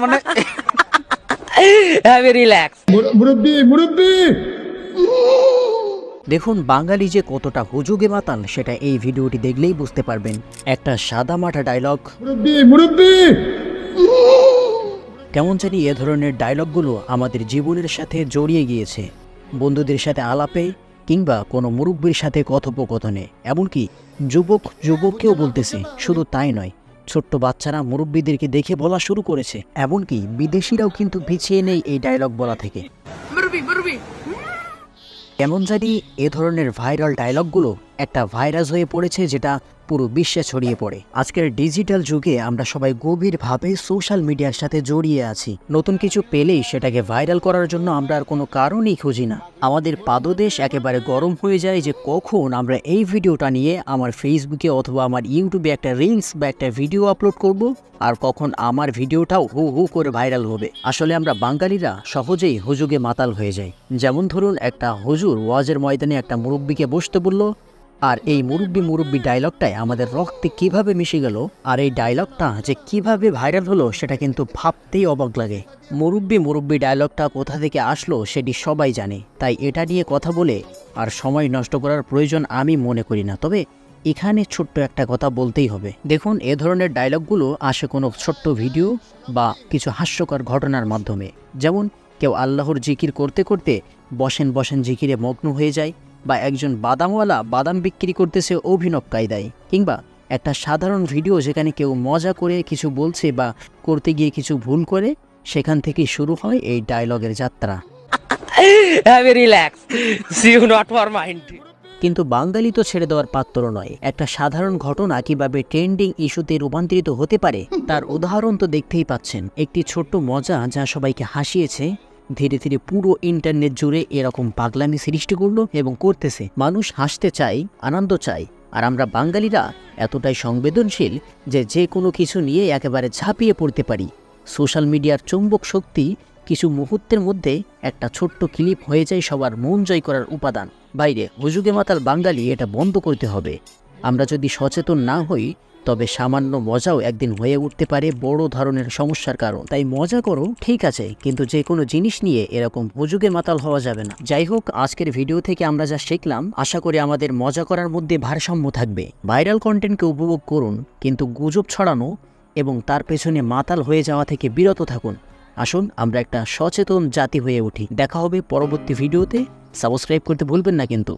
মানে have relax মুরব্বী মুরব্বী! দেখুন বাঙালি যে কতটা হুজুগে মাতান সেটা এই ভিডিওটি দেখলেই বুঝতে পারবেন। একটা সাদা মাঠা ডায়লগ কেমন জানি এ ধরনের ডায়লগগুলো আমাদের জীবনের সাথে জড়িয়ে গিয়েছে। বন্ধুদের সাথে আলাপে কিংবা কোনো মুরব্বীর সাথে কথোপকথনে। এমনকি যুবক যুবককেও বলতেছে শুধু তাই নয় ছোট্ট বাচ্চারা মুরব্বীদেরকে দেখে বলা শুরু করেছে। এমনকি বিদেশিরাও কিন্তু পিছিয়ে নেই এই ডায়লগ বলা থেকে। কেমন জানি এ ধরনের ভাইরাল ডায়লগগুলো একটা ভাইরাস হয়ে পড়েছে যেটা পুরো বিশ্বে ছড়িয়ে পড়ে। আজকের ডিজিটাল যুগে আমরা সবাই গভীরভাবে সোশ্যাল মিডিয়ার সাথে জড়িয়ে আছি। নতুন কিছু পেলেই সেটাকে ভাইরাল করার জন্য আমরা আর কোনো কারণই খুঁজি না। আমাদের পাদদেশ একেবারে গরম হয়ে যায় যে কখন আমরা এই ভিডিওটা নিয়ে আমার ফেসবুকে অথবা আমার ইউটিউবে একটা রিলস বা একটা ভিডিও আপলোড করব আর কখন আমার ভিডিওটাও হু হু করে ভাইরাল হবে। আসলে আমরা বাঙালিরা সহজেই হুজুগে মাতাল হয়ে যাই। যেমন ধরুন একটা হুজুর ওয়াজের ময়দানে একটা মুরব্বীকে বসতে বলল আর এই মুরব্বি মুরব্বি ডায়লগটাই আমাদের রক্তে কীভাবে মিশে গেল আর এই ডায়লগটা যে কীভাবে ভাইরাল হলো সেটা কিন্তু ভাবতেই অবাক লাগে। মুরব্বি মুরব্বি ডায়লগটা কোথা থেকে আসলো সেটি সবাই জানে, তাই এটা নিয়ে কথা বলে আর সময় নষ্ট করার প্রয়োজন আমি মনে করি না। তবে এখানে ছোট্ট একটা কথা বলতেই হবে। দেখুন, এ ধরনের ডায়লগগুলো আসে কোনো ছোট্ট ভিডিও বা কিছু হাস্যকর ঘটনার মাধ্যমে। যেমন, কেউ আল্লাহর জিকির করতে করতে বসেন বসেন জিকিরে মগ্ন হয়ে যায় বা একজন বাদামওয়ালা বাদাম বিক্রি করতেছে অভিনব কায়দায় কিংবা একটা সাধারণ ভিডিও যেখানে কেউ মজা করে কিছু বলছে বা করতে গিয়ে কিছু ভুল করে সেখান থেকে শুরু হয় এই ডায়লগের যাত্রা। কিন্তু বাঙালি তো ছেড়ে দেওয়ার পাত্র নয়। একটা সাধারণ ঘটনা কীভাবে ট্রেন্ডিং ইস্যুতে রূপান্তরিত হতে পারে তার উদাহরণ তো দেখতেই পাচ্ছেন। একটি ছোট্ট মজা যা সবাইকে হাসিয়েছে ধীরে ধীরে পুরো ইন্টারনেট জুড়ে এরকম পাগলামি সৃষ্টি করল এবং করতেছে। মানুষ হাসতে চায়, আনন্দ চায়। আর আমরা বাঙালিরা এতটাই সংবেদনশীল যে যে কোনো কিছু নিয়ে একেবারে ঝাঁপিয়ে পড়তে পারি। সোশ্যাল মিডিয়ার চুম্বক শক্তি কিছু মুহূর্তের মধ্যে একটা ছোট্ট ক্লিপ হয়ে যায় সবার মন জয় করার উপাদান। বাইরে, হুজুগে মাতাল বাঙালি এটা বন্ধ করতে হবে। আমরা যদি সচেতন না হই তবে সামান্য মজাও একদিন হয়ে উঠতে পারে বড় ধরনের সমস্যার কারণ। তাই মজা করো ঠিক আছে, কিন্তু যে কোনো জিনিস নিয়ে এরকম হুজুগে মাতাল হওয়া যাবে না। যাই হোক, আজকের ভিডিও থেকে আমরা যা শিখলাম, আশা করি আমাদের মজা করার মধ্যে ভারসাম্য থাকবে। ভাইরাল কন্টেন্টকে উপভোগ করুন, কিন্তু গুজব ছড়ানো এবং তার পেছনে মাতাল হয়ে যাওয়া থেকে বিরত থাকুন। আসুন, আমরা একটা সচেতন জাতি হয়ে উঠি। দেখা হবে পরবর্তী ভিডিওতে। সাবস্ক্রাইব করতে ভুলবেন না কিন্তু।